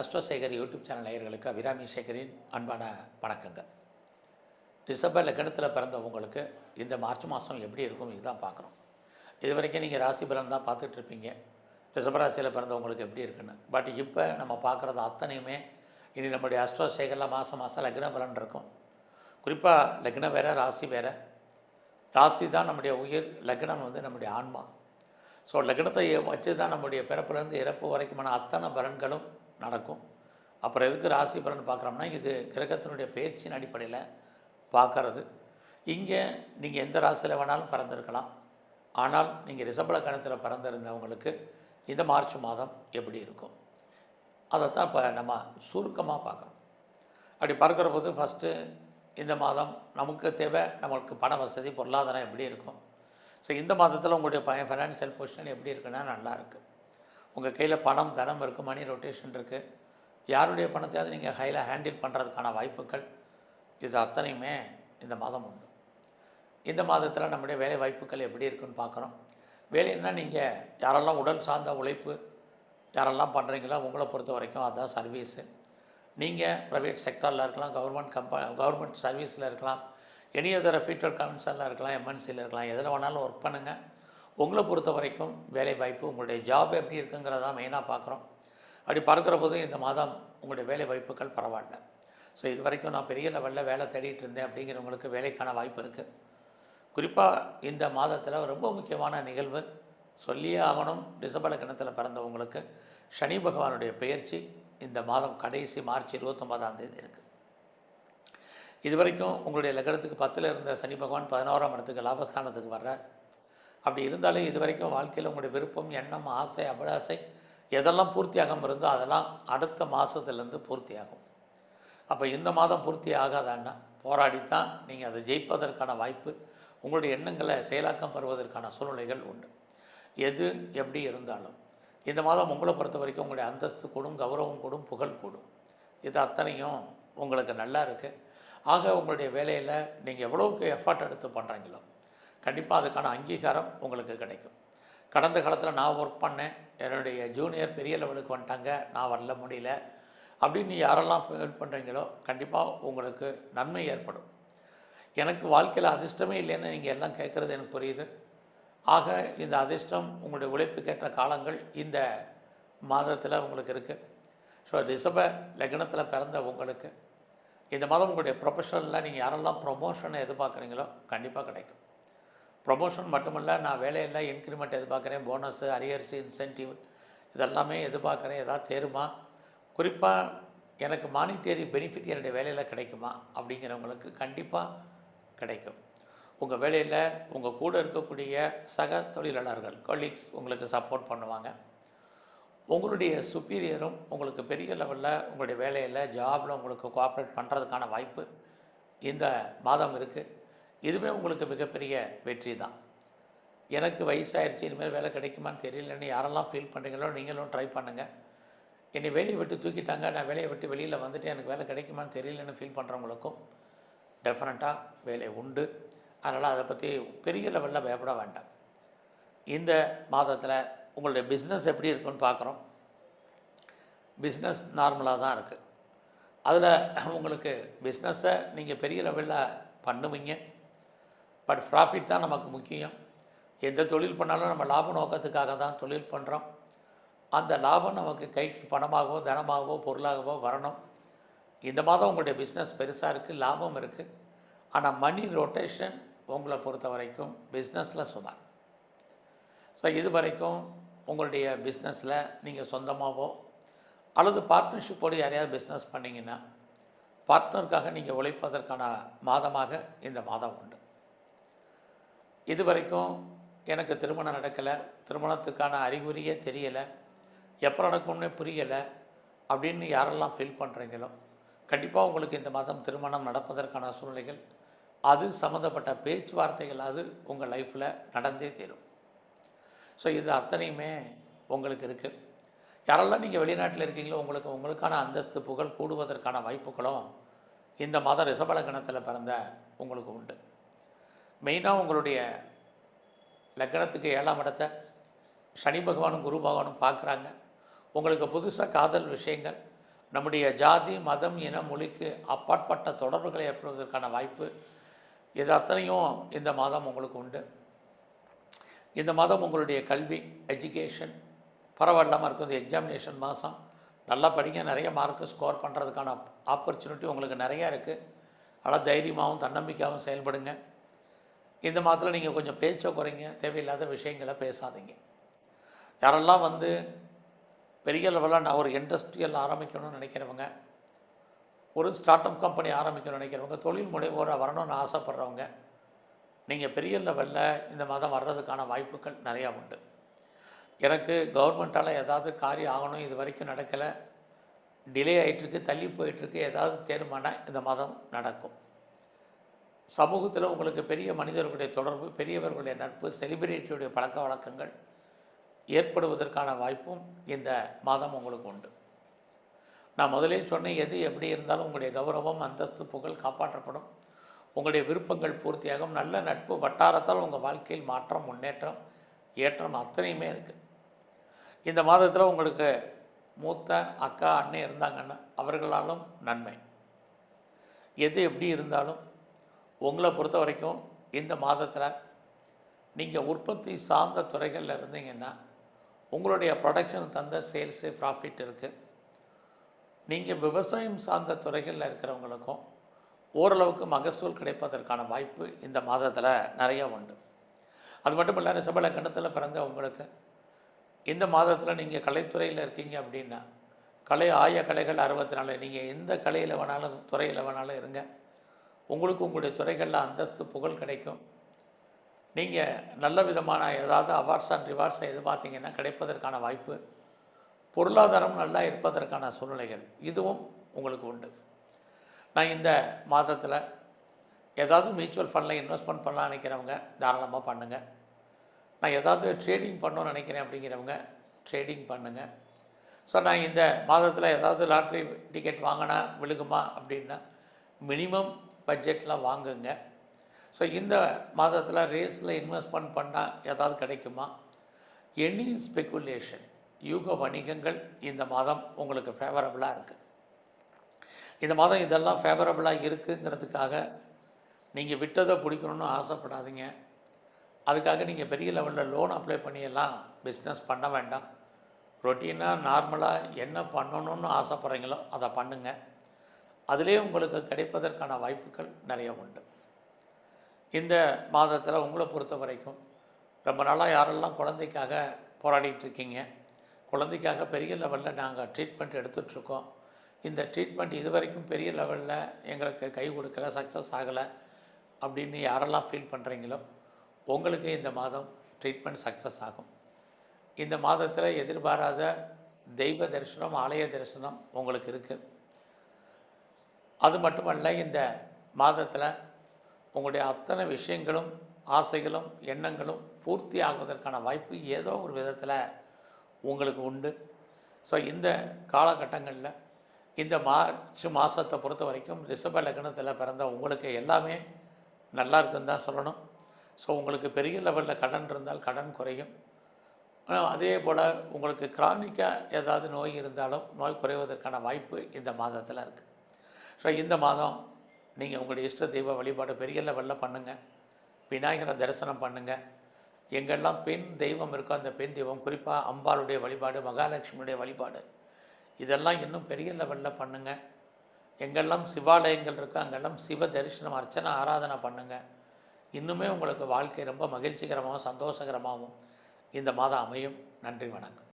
அஸ்ட்ரோசேகர் YouTube channel நேயர்களுக்கு அபிராமி சேகரின் அன்பான வணக்கங்கள். டிசம்பர் லக்னத்தில் பிறந்தவங்களுக்கு இந்த மார்ச் மாதம் எப்படி இருக்கும் இதுதான் பார்க்குறோம். இது வரைக்கும் நீங்கள் ராசி பலன் தான் பார்த்துட்டு இருப்பீங்க. டிசம்பர் ராசியில் பிறந்தவங்களுக்கு எப்படி இருக்குன்னு. பட் இப்போ நம்ம பார்க்குறது அத்தனையுமே இனி நம்முடைய அஸ்ட்ரோசேகரில் மாதம் மாதம் லக்ன பலன் இருக்கும். குறிப்பாக லக்னம் வேறு ராசி வேறு. ராசி தான் நம்முடைய உயிர் லக்னம் வந்து நம்முடைய ஆன்மா. ஸோ லக்னத்தை வச்சு தான் நம்முடைய பிறப்புலேருந்து இறப்பு வரைக்குமான அத்தனை பலன்களும் நடக்கும். அப்புறம் எதுக்கு ராசி பலன் பார்க்குறோம்னா இது கிரகத்தினுடைய பயிற்சியின் அடிப்படையில் பார்க்கறது. இங்கே நீங்கள் எந்த ராசியில் வேணாலும் பிறந்திருக்கலாம். ஆனால் நீங்கள் ரிசம்பள கணத்தில் பிறந்திருந்தவங்களுக்கு இந்த மார்ச் மாதம் எப்படி இருக்கும்? அதைத்தான் இப்போ நம்ம சுருக்கமாக பார்க்குறோம். அப்படி பார்க்குற போது ஃபஸ்ட்டு இந்த மாதம் நமக்கு தேவை நம்மளுக்கு பண வசதி பொருளாதாரம் எப்படி இருக்கும்? ஸோ இந்த மாதத்தில் உங்களுடைய ஃபைனான்சியல் பொசிஷன் எப்படி இருக்குன்னா நல்லாயிருக்கு உங்கள் கையில் பணம் தனம் இருக்குது மணி ரொட்டேஷன் இருக்குது யாருடைய பணத்தையாவது நீங்கள் ஹையில் ஹேண்டில் பண்ணுறதுக்கான வாய்ப்புகள் இது அத்தனையுமே இந்த மாதம் உண்டு. இந்த மாதத்தில் நம்முடைய வேலை வாய்ப்புகள் எப்படி இருக்குன்னு பார்க்குறோம் வேலைன்னா நீங்கள் யாரெல்லாம் உடல் சார்ந்த உழைப்பு யாரெல்லாம் பண்ணுறீங்களோ உங்களை பொறுத்த வரைக்கும் அதுதான் சர்வீஸு நீங்கள் ப்ரைவேட் செக்டரில் இருக்கலாம் கவர்மெண்ட் கம்ப கவர்மெண்ட் சர்வீஸில் இருக்கலாம் எனி அதர் ஃபீட்டர் கவுன்சிலில் இருக்கலாம் எம்என்சியில் இருக்கலாம் எதில் வேணாலும் ஒர்க் பண்ணுங்கள் உங்களை பொறுத்த வரைக்கும் வேலை வாய்ப்பு உங்களுடைய ஜாப் எப்படி இருக்குங்கிறதா மெயினாக பார்க்குறோம். அப்படி பார்க்குற போது இந்த மாதம் உங்களுடைய வேலை வாய்ப்புகள் பரவாயில்ல. ஸோ இது வரைக்கும் நான் பெரிய லெவலில் வேலை தேடிட்டு இருந்தேன் அப்படிங்கிறவங்களுக்கு வேலைக்கான வாய்ப்பு இருக்குது குறிப்பாக இந்த மாதத்தில் ரொம்ப முக்கியமான நிகழ்வு சொல்லியே ஆகணும் டிசம்பர் கிணத்தில் பிறந்தவங்களுக்கு சனி பகவானுடைய பெயர்ச்சி இந்த மாதம் கடைசி மார்ச் இருபத்தொம்பதாம் தேதி இருக்குது இது வரைக்கும் உங்களுடைய லக்னத்துக்கு பத்தில் இருந்த சனி பகவான் பதினோராம் இடத்துக்கு லாபஸ்தானத்துக்கு வர்றார். அப்படி இருந்தாலும் இது வரைக்கும் வாழ்க்கையில் உங்களுடைய விருப்பம் எண்ணம் ஆசை அபிலாசை எதெல்லாம் பூர்த்தியாகாமல் இருந்தோ அதெல்லாம் அடுத்த மாதத்துலேருந்து பூர்த்தியாகும். அப்போ இந்த மாதம் பூர்த்தி ஆகாதான்னா போராடித்தான் நீங்கள் அதை ஜெயிப்பதற்கான வாய்ப்பு உங்களுடைய எண்ணங்களை செயலாக்கம் பெறுவதற்கான சூழ்நிலைகள் உண்டு. எது எப்படி இருந்தாலும். இந்த மாதம் உங்களை பொறுத்த வரைக்கும் உங்களுடைய அந்தஸ்து கூடும் கௌரவம் கூடும் புகழ் கூடும். இது அத்தனையும் உங்களுக்கு நல்லா இருக்குது ஆக உங்களுடைய வேலையில் நீங்கள் எவ்வளோவுக்கு எஃபர்ட் எடுத்து பண்ணுறீங்களோ கண்டிப்பாக அதுக்கான அங்கீகாரம் உங்களுக்கு கிடைக்கும். கடந்த காலத்தில் நான் ஒர்க் பண்ணேன். என்னுடைய ஜூனியர் பெரிய லெவலுக்கு வந்துட்டாங்க. நான் வரல முடியல. அப்படின்னு நீ யாரெல்லாம் ஃபீல் பண்ணுறீங்களோ கண்டிப்பாக உங்களுக்கு நன்மை ஏற்படும். எனக்கு வாழ்க்கையில் அதிர்ஷ்டமே இல்லைன்னு நீங்கள் எல்லாம் கேட்குறது எனக்கு புரியுது. ஆக இந்த அதிர்ஷ்டம் உங்களுடைய உழைப்புக்கேற்ற காலங்கள் இந்த மாதத்தில் உங்களுக்கு இருக்குது ஸோ ரிஷப லக்னத்தில் பிறந்த உங்களுக்கு. இந்த மாதம் உங்களுடைய ப்ரொஃபஷனலில் நீங்கள் யாரெல்லாம் ப்ரொமோஷனை எதிர்பார்க்குறீங்களோ கண்டிப்பாக கிடைக்கும். ப்ரொமோஷன் மட்டுமல்ல நான் வேலையில் இன்க்ரிமெண்ட் எதிர்பார்க்குறேன் போனஸு அரியர்ஸ் இன்சென்டிவ் இதெல்லாமே எதிர்பார்க்குறேன். எதாவது தேருமா? குறிப்பாக எனக்கு மானிட்டரி பெனிஃபிட் என்னுடைய வேலையில் கிடைக்குமா? அப்படிங்கிறவங்களுக்கு கண்டிப்பாக கிடைக்கும். உங்கள் வேலையில் உங்கள் கூட இருக்கக்கூடிய சக தொழிலாளர்கள் கொலீக்ஸ் உங்களுக்கு சப்போர்ட் பண்ணுவாங்க. உங்களுடைய சுப்பீரியரும் உங்களுக்கு பெரிய லெவலில் உங்களுடைய வேலையில் ஜாபில் உங்களுக்கு கோஆப்ரேட் பண்ணுறதுக்கான வாய்ப்பு இந்த மாதம் இருக்குது இதுவே உங்களுக்கு மிகப்பெரிய வெற்றி தான் எனக்கு வயசாயிருச்சு இனிமேல் வேலை கிடைக்குமான்னு தெரியலன்னு யாரெல்லாம் ஃபீல் பண்ணுறீங்களோ நீங்களும் ட்ரை பண்ணுங்கள் என்னை வேலையை விட்டு தூக்கிட்டாங்க நான் வேலையை விட்டு வெளியில் வந்துட்டு எனக்கு வேலை கிடைக்குமான்னு தெரியலன்னு ஃபீல் பண்ணுறவங்களுக்கும் டெஃபினட்டாக வேலை உண்டு. அதனால் அதை பற்றி பெரிய லெவலில் பயப்பட வேண்டாம். இந்த மாதத்தில் உங்களுடைய பிஸ்னஸ் எப்படி இருக்குன்னு பார்க்குறோம் பிஸ்னஸ் நார்மலாக தான் இருக்குது அதில் உங்களுக்கு பிஸ்னஸை நீங்கள் பெரிய லெவலில் பண்ணுவீங்க. பட் ப்ராஃபிட் தான் நமக்கு முக்கியம். எந்த தொழில் பண்ணாலும் நம்ம லாப நோக்கத்துக்காக தான் தொழில் பண்ணுறோம் அந்த லாபம் நமக்கு கைக்கு பணமாகவோ தனமாகவோ பொருளாகவோ வரணும். இந்த மாதம் உங்களுடைய பிஸ்னஸ் பெருசாக இருக்குது லாபம் இருக்குது ஆனால் மணி ரொட்டேஷன் உங்களை பொறுத்த வரைக்கும் பிஸ்னஸில் சுமார் ஸோ இது வரைக்கும் உங்களுடைய பிஸ்னஸில் நீங்கள் சொந்தமாகவோ அல்லது பார்ட்னர்ஷிப்போடு யாரையாவது பிஸ்னஸ் பண்ணிங்கன்னா பார்ட்னருக்காக நீங்கள் உழைப்பதற்கான மாதமாக இந்த மாதம் உண்டு. இது வரைக்கும் எனக்கு திருமணம் நடக்கலை. திருமணத்துக்கான அறிகுறியே தெரியலை. எப்போ நடக்கும்னே புரியலை. அப்படின்னு யாரெல்லாம் ஃபீல் பண்ணுறீங்களோ கண்டிப்பாக உங்களுக்கு இந்த மாதம் திருமணம் நடப்பதற்கான சூழ்நிலைகள் அது சம்மந்தப்பட்ட பேச்சுவார்த்தைகள் அது உங்கள் லைஃப்பில் நடந்தே தீரும். ஸோ இது அத்தனையுமே உங்களுக்கு இருக்குது யாரெல்லாம் நீங்கள் வெளிநாட்டில் இருக்கீங்களோ உங்களுக்கு உங்களுக்கான அந்தஸ்து புகழ் கூடுவதற்கான வாய்ப்புகளும் இந்த மாதம் ரிஷபலக்கணத்தில் பிறந்த உங்களுக்கு உண்டு. மெயினாக உங்களுடைய லக்கணத்துக்கு ஏழாம் இடத்தை சனி பகவானும் குரு பகவானும் பார்க்குறாங்க. உங்களுக்கு புதுசாக காதல் விஷயங்கள் நம்முடைய ஜாதி மதம் இன மொழிக்கு அப்பாற்பட்ட தொடர்புகளை ஏற்படுவதற்கான வாய்ப்பு இது அத்தனையும் இந்த மாதம் உங்களுக்கு உண்டு. இந்த மாதம் உங்களுடைய கல்வி எஜுகேஷன் பரவாயில்லாமல் இருக்கும். இந்த எக்ஸாமினேஷன் மாதம் நல்லா படிங்க நிறைய மார்க்கு ஸ்கோர் பண்ணுறதுக்கான ஆப்பர்ச்சுனிட்டி உங்களுக்கு நிறையா இருக்குது நல்லா தைரியமாகவும் தன்னம்பிக்கையாகவும் செயல்படுங்க. இந்த மாதத்தில் நீங்கள் கொஞ்சம் பேச்சை குறைங்க தேவையில்லாத விஷயங்களை பேசாதீங்க. யாரெல்லாம் வந்து பெரிய லெவலில் நான் ஒரு இண்டஸ்ட்ரியல் ஆரம்பிக்கணும்னு நினைக்கிறவங்க ஒரு ஸ்டார்ட் அப் கம்பெனி ஆரம்பிக்கணும்னு நினைக்கிறவங்க தொழில் முனைவோராக வரணும்னு ஆசைப்பட்றவங்க நீங்கள் பெரிய லெவலில் இந்த மாதம் வர்றதுக்கான வாய்ப்புகள் நிறையா உண்டு. எனக்கு கவர்மெண்ட்டால் ஏதாவது காரியம் ஆகணும் இது வரைக்கும் நடக்கலை டிலே ஆகிட்டுருக்கு தள்ளி போயிட்டுருக்கு ஏதாவது தேர்மானம் இந்த மாதம் நடக்கும். சமூகத்தில் உங்களுக்கு பெரிய மனிதர்களுடைய தொடர்பு பெரியவர்களுடைய நட்பு செலிபிரிட்டியுடைய பழக்க வழக்கங்கள் ஏற்படுவதற்கான வாய்ப்பும் இந்த மாதம் உங்களுக்கு உண்டு. நான் முதலே சொன்னேன் எது எப்படி இருந்தாலும் உங்களுடைய கௌரவம் அந்தஸ்து புகழ் காப்பாற்றப்படும். உங்களுடைய விருப்பங்கள் பூர்த்தியாகும். நல்ல நட்பு வட்டாரத்தால் உங்கள் வாழ்க்கையில் மாற்றம் முன்னேற்றம் ஏற்றம் அத்தனையுமே இருக்குது இந்த மாதத்தில் உங்களுக்கு மூத்த அக்கா அண்ணன் இருந்தாங்கன்னா அவர்களாலும் நன்மை. எது எப்படி இருந்தாலும் உங்களை பொறுத்த வரைக்கும் இந்த மாதத்தில் நீங்கள் உற்பத்தி சார்ந்த துறைகளில் இருந்தீங்கன்னா உங்களுடைய ப்ரொடக்ஷன் தந்த சேல்ஸு ப்ராஃபிட் இருக்குது நீங்கள் விவசாயம் சார்ந்த துறைகளில் இருக்கிறவங்களுக்கும் ஓரளவுக்கு மகசூல் கிடைப்பதற்கான வாய்ப்பு இந்த மாதத்தில் நிறையா உண்டு. அது மட்டும் இல்லை ரிஷபல கணத்தில் பிறந்த உங்களுக்கு இந்த மாதத்தில் நீங்கள் கலைத்துறையில் இருக்கீங்க அப்படின்னா கலை ஆய கலைகள் அறுபத்தி நாலு நீங்கள் எந்த கலையில் வேணாலும் துறையில் வேணாலும் இருங்க. உங்களுக்கு உங்களுடைய துறைகளில் அந்தஸ்து புகழ் கிடைக்கும். நீங்கள் நல்ல விதமான ஏதாவது அவார்ட்ஸ் அண்ட் ரிவார்ட்ஸை எதிர்பார்த்தீங்கன்னா கிடைப்பதற்கான வாய்ப்பு. பொருளாதாரம் நல்லா இருப்பதற்கான சூழ்நிலைகள். இதுவும் உங்களுக்கு உண்டு. நான் இந்த மாதத்தில் ஏதாவது மியூச்சுவல் ஃபண்டில் இன்வெஸ்ட்மெண்ட் பண்ணலாம் நினைக்கிறவங்க தாராளமாக பண்ணுங்கள் நான் ஏதாவது ட்ரேடிங் பண்ணணும்னு நினைக்கிறேன் அப்படிங்கிறவங்க ட்ரேடிங் பண்ணுங்கள் ஸோ நான் இந்த மாதத்தில் ஏதாவது லாட்ரி டிக்கெட் வாங்கினா விழுகுமா அப்படின்னா மினிமம் பட்ஜெட்லாம் வாங்குங்க. ஸோ இந்த மாதத்தில் ரேஸில் இன்வெஸ்ட்மெண்ட் பண்ணால் ஏதாவது கிடைக்குமா? எனி ஸ்பெக்குலேஷன் யூக வணிகங்கள் இந்த மாதம் உங்களுக்கு ஃபேவரபுளாக இருக்குது இந்த மாதம் இதெல்லாம் ஃபேவரபுளாக இருக்குங்கிறதுக்காக நீங்கள் விட்டதை பிடிக்கணும்னு ஆசைப்படாதீங்க. அதுக்காக நீங்கள் பெரிய லெவலில் லோன் அப்ளை பண்ணியெல்லாம் பிஸ்னஸ் பண்ண வேண்டாம். ரொட்டீனாக நார்மலாக என்ன பண்ணணும்னு ஆசைப்பட்றீங்களோ அதை பண்ணுங்கள் அதிலே உங்களுக்கு கிடைப்பதற்கான வாய்ப்புகள் நிறைய உண்டு. இந்த மாதத்தில் உங்களை பொறுத்த வரைக்கும் ரொம்ப நாளாக யாரெல்லாம் குழந்தைக்காக போராடிட்டு இருக்கீங்க குழந்தைக்காக பெரிய லெவலில் நாங்கள் ட்ரீட்மெண்ட் எடுத்துகிட்ருக்கோம் இந்த ட்ரீட்மெண்ட் இது வரைக்கும் பெரிய லெவலில் எங்களுக்கு கை கொடுக்கல சக்ஸஸ் ஆகலை அப்படின்னு யாரெல்லாம் ஃபீல் பண்ணுறீங்களோ உங்களுக்கு இந்த மாதம் ட்ரீட்மெண்ட் சக்ஸஸ் ஆகும். இந்த மாதத்தில் எதிர்பாராத தெய்வ தரிசனம் ஆலய தரிசனம் உங்களுக்கு இருக்குது அது மட்டுமல்ல இந்த மாதத்தில் உங்களுடைய அத்தனை விஷயங்களும் ஆசைகளும் எண்ணங்களும் பூர்த்தி ஆகுவதற்கான வாய்ப்பு ஏதோ ஒரு விதத்தில் உங்களுக்கு உண்டு. ஸோ இந்த காலகட்டங்களில் இந்த மார்ச் மாதத்தை பொறுத்த வரைக்கும் ரிஷப லக்னத்தில் பிறந்த உங்களுக்கு எல்லாமே நல்லா இருக்குன்னு தான் சொல்லணும். ஸோ உங்களுக்கு பெரிய லெவலில் கடன் இருந்தால் கடன் குறையும். அதே போல் உங்களுக்கு கிரானிக்காக ஏதாவது நோய் இருந்தாலும் நோய் குறைவதற்கான வாய்ப்பு இந்த மாதத்தில் இருக்குது ஸோ இந்த மாதம் நீங்கள் உங்களுடைய இஷ்ட தெய்வ வழிபாடு பெரிய லெவலில் பண்ணுங்கள் விநாயகரை தரிசனம் பண்ணுங்கள் எங்கெல்லாம் பெண் தெய்வம் இருக்கோ அந்த பெண் தெய்வம் குறிப்பாக அம்பாளுடைய வழிபாடு மகாலட்சுமியுடைய வழிபாடு இதெல்லாம் இன்னும் பெரிய லெவலில் பண்ணுங்கள் எங்கெல்லாம் சிவாலயங்கள் இருக்கோ அங்கெல்லாம் சிவ தரிசனம் அர்ச்சனை ஆராதனை பண்ணுங்கள் இன்னுமே உங்களுக்கு வாழ்க்கை ரொம்ப மகிழ்ச்சிகரமாகவும் சந்தோஷகரமாகவும் இந்த மாதம் அமையும். நன்றி வணக்கம்.